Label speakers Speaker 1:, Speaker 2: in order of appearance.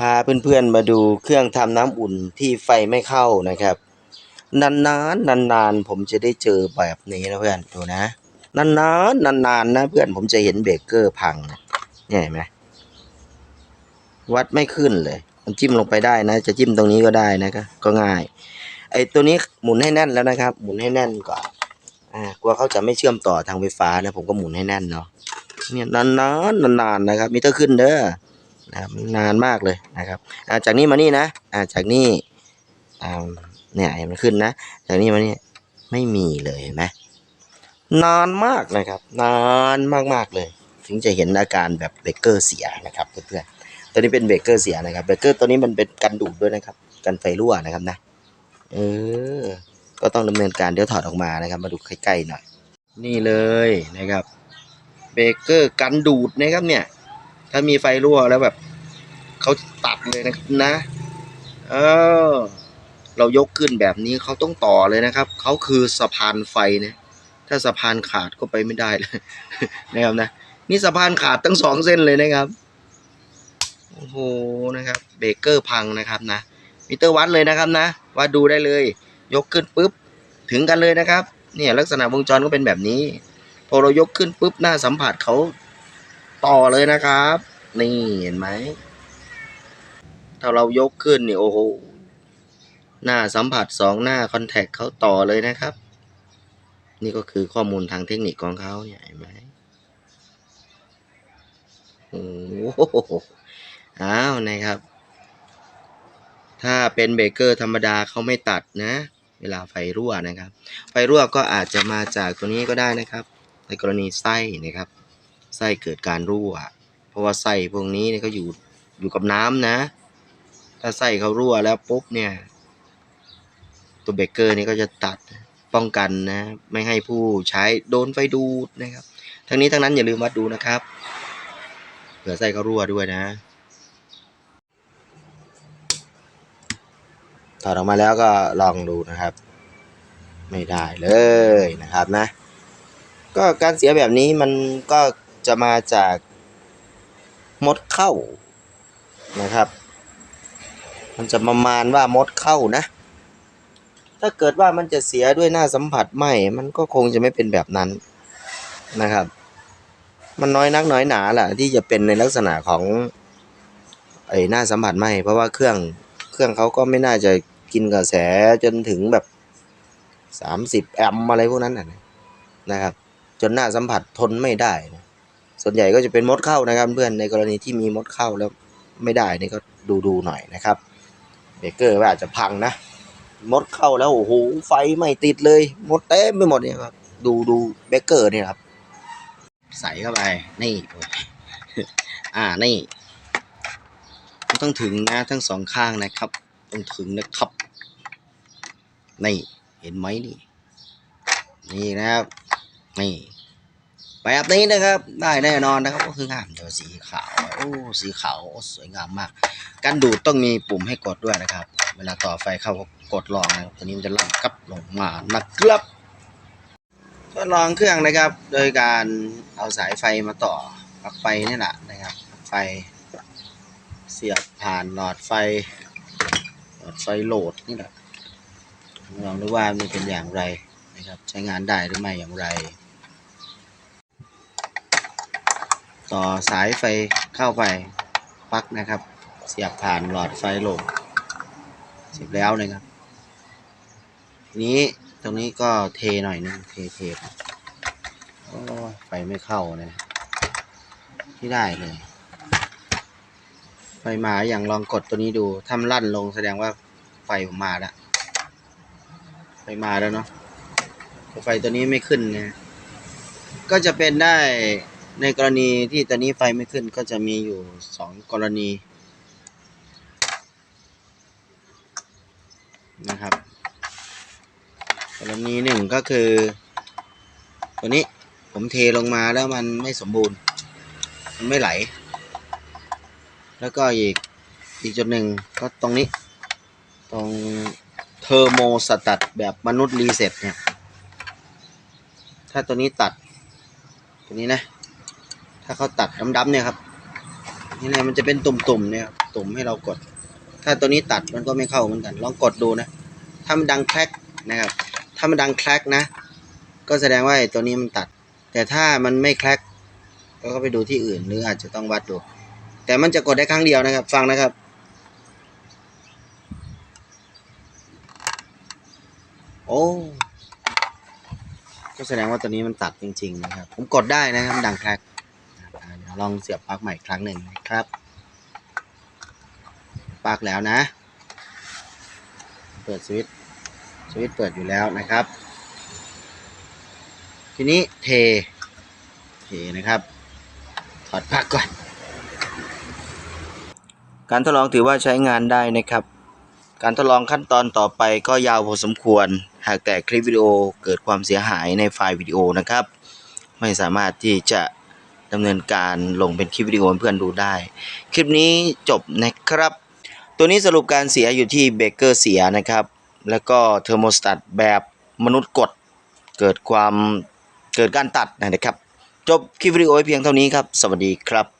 Speaker 1: พาเพื่อนๆมาดูเครื่องทำน้ำอุ่นที่ไฟไม่เข้านะครับ นานๆนานๆผมจะได้เจอแบบนี้นะเพื่อนดูนะ นานๆนานๆนะเพื่อนผมจะเห็นเบรกเกอร์พังนะเนี่ยเห็นไหมวัดไม่ขึ้นเลย มันจิ้มลงไปได้นะ จะจิ้มตรงนี้ก็ได้นะก็ง่าย ไอ้ตัวนี้หมุนให้แน่นแล้วนะครับ หมุนให้แน่นก่อนอ่ากลัวเขาจะไม่เชื่อมต่อทางไฟฟ้านะ ผมก็หมุนให้แน่นเนาะเนี่ยนานๆนานๆนะครับมิเตอร์ขึ้นเด้อ นะครับนานมากเลยนะครับอาจากนี้มานี่นะอาจากนี่เนี่ยเห็นมันขึ้นนะ จากนี้มานี่ไม่มีเลยเห็นไหมนานมากนะครับ นานมากๆเลย ถึงจะเห็นอาการแบบเบรกเกอร์เสียนะครับเพื่อนๆตัวนี้เป็นเบรกเกอร์เสียนะครับเบรกเกอร์ตัวนี้มันเป็นกันดูดด้วยนะครับ กันไฟรั่วนะครับนะเออก็ต้องดำเนินการเดี๋ยวถอดออกมานะครับ มาดูใกล้ๆหน่อย นี่เลยนะครับเบรกเกอร์กันดูดนะครับเนี่ย ถ้ามีไฟรั่วแล้วแบบเขาตัดเลยนะครับนะ เออ เรายกขึ้นแบบนี้เขาต้องต่อเลยนะครับ เขาคือสะพานไฟนะถ้าสะพานขาดก็ไปไม่ได้เลยนะครับนะนี่สะพานขาดทั้งสองเส้นเลยนะครับโอ้โหนะครับเบรกเกอร์พังนะครับนะมิเตอร์วัดเลยนะครับนะวัดดูได้เลย ยกขึ้นปุ๊บถึงกันเลยนะครับ เนี่ยลักษณะวงจรก็เป็นแบบนี้ พอเรายกขึ้นปุ๊บหน้าสัมผัสเขา ต่อเลยนะครับ นี่เห็นไหม ถ้าเรายกขึ้นนี่โอ้โห หน้าสัมผัสสองหน้าคอนแทคเขาต่อเลยนะครับ นี่ก็คือข้อมูลทางเทคนิคของเขาเนี่ยเห็นไหมโอ้โหอ้าวนะครับ ถ้าเป็นเบเกอร์ธรรมดาเขาไม่ตัดนะ เวลาไฟรั่วนะครับ ไฟรั่วก็อาจจะมาจากตัวนี้ก็ได้นะครับ ในกรณีไส้นะครับ ไส้เกิดการรั่ว เพราะว่าไส้พวกนี้เนี่ยเขาอยู่อยู่กับน้ำนะ ถ้าไส้เขารั่วแล้วปุ๊บเนี่ยตัวเบรกเกอร์นี่ก็จะตัดป้องกันนะ ไม่ให้ผู้ใช้โดนไฟดูดนะครับ ทั้งนี้ทั้งนั้นอย่าลืมวัดดูนะครับเผื่อไส้เขารั่วด้วยนะถอดออกมาแล้วก็ลองดูนะครับ ไม่ได้เลยนะครับนะ ก็การเสียแบบนี้มันก็ จะมาจากมดเข้านะครับ มันจะประมาณว่ามดเข้านะ ถ้าเกิดว่ามันจะเสียด้วยหน้าสัมผัสไหมมันก็คงจะไม่เป็นแบบนั้นนะครับ มันน้อยนักน้อยหนาแหละที่จะเป็นในลักษณะของไอ้หน้าสัมผัสไหมเพราะว่าเครื่องเครื่องเขาก็ไม่น่าจะกินกระแสจนถึงแบบสามสิบแอมอะไรพวกนั้นนะนะครับ จนหน้าสัมผัสทนไม่ได้นะ ส่วนใหญ่ก็จะเป็นมดเข้านะครับเพื่อนในกรณีที่มีมดเข้าแล้วไม่ได้นี่ก็ดูดูหน่อยนะครับเบรกเกอร์ว่าอาจจะพังนะมดเข้าแล้วโอ้โหไฟไม่ติดเลยมดเต็มไปหมดเนี่ยครับดูดูเบรกเกอร์เนี่ยครับ ใส่เข้าไปนี่อ่านี่ต้องถึงนะทั้งสองข้างนะครับ ต้องถึงนะครับนี่เห็นไหมนี่นี่นะครับนี่ แบบนี้นะครับ ได้แน่นอนนะครับก็คืองามเดี๋ยวสีขาวโอ้สีขาวสวยงามมาก การดูดต้องมีปุ่มให้กดด้วยนะครับ เวลาต่อไฟเข้าก็กดลองนะครับตัวนี้มันจะลั่นกลับลงมานะครับทดลองเครื่องนะครับ โดยการเอาสายไฟมาต่อปลั๊กไฟนี่แหละนะครับ ไฟ เสียบผ่านหลอดไฟหลอดไฟโหลดนี่แหละลองดูว่ามันเป็นอย่างไรนะครับ ใช้งานได้หรือไม่อย่างไร ต่อสายไฟเข้าไปปลั๊กนะครับ เสียบผ่านหลอดไฟลดเสร็จแล้วนะครับ นี้ตรงนี้ก็เทหน่อยนึงเทเทโอ้ไฟไม่เข้านะที่ได้เลยไฟมาอย่างลองกดตัวนี้ดูถ้าลั่นลงแสดงว่าไฟผมมาแล้วไฟมาแล้วเนาะไฟตัวนี้ไม่ขึ้นนะก็จะเป็นได้ ในกรณีที่ตัวนี้ไฟไม่ขึ้นก็จะมีอยู่สองกรณีนะครับ กรณีหนึ่งก็คือ ตัวนี้ผมเทลงมาแล้วมันไม่สมบูรณ์ มันไม่ไหล แล้วก็อีกอีกจุดหนึ่งก็ตรงนี้ ตรงเทอร์โมสตัดแบบมนุษย์รีเซ็ตเนี่ย ถ้าตัวนี้ตัด ตัวนี้นะ ถ้าเขาตัดดำๆเนี่ยครับนี่นะมันจะเป็นตุ่มๆเนี่ยครับตุ่มให้เรากด ถ้าตัวนี้ตัดมันก็ไม่เข้าเหมือนกัน ลองกดดูนะ ถ้ามันดังแคลกนะครับ ถ้ามันดังแคลกนะ ก็แสดงว่าไอตัวนี้มันตัด แต่ถ้ามันไม่แคลกก็ไปดูที่อื่นหรืออาจจะต้องวัดดู แต่มันจะกดได้ครั้งเดียวนะครับ ฟังนะครับโอ้ก็แสดงว่าตัวนี้มันตัดจริง ๆ นะครับ ผมกดได้นะครับดังแคลก ลองเสียบปลั๊กใหม่ครั้งหนึ่งนะครับปลั๊กแล้วนะ เปิดสวิตช์สวิตช์เปิดอยู่แล้วนะครับ ทีนี้เทเทนะครับ ถอดปลั๊กก่อน การทดลองถือว่าใช้งานได้นะครับ การทดลองขั้นตอนต่อไปก็ยาวพอสมควร หากแต่คลิปวิดีโอเกิดความเสียหายในไฟล์วิดีโอนะครับ ไม่สามารถที่จะ ดำเนินการลงเป็นคลิปวิดีโอเพื่อนดูได้ คลิปนี้จบนะครับ ตัวนี้สรุปการเสียอยู่ที่เบรกเกอร์เสียนะครับ แล้วก็เทอร์โมสตัตแบบมนุษย์กด เกิดความเกิดการตัดนะครับ จบคลิปวิดีโอไว้เพียงเท่านี้ครับ สวัสดีครับ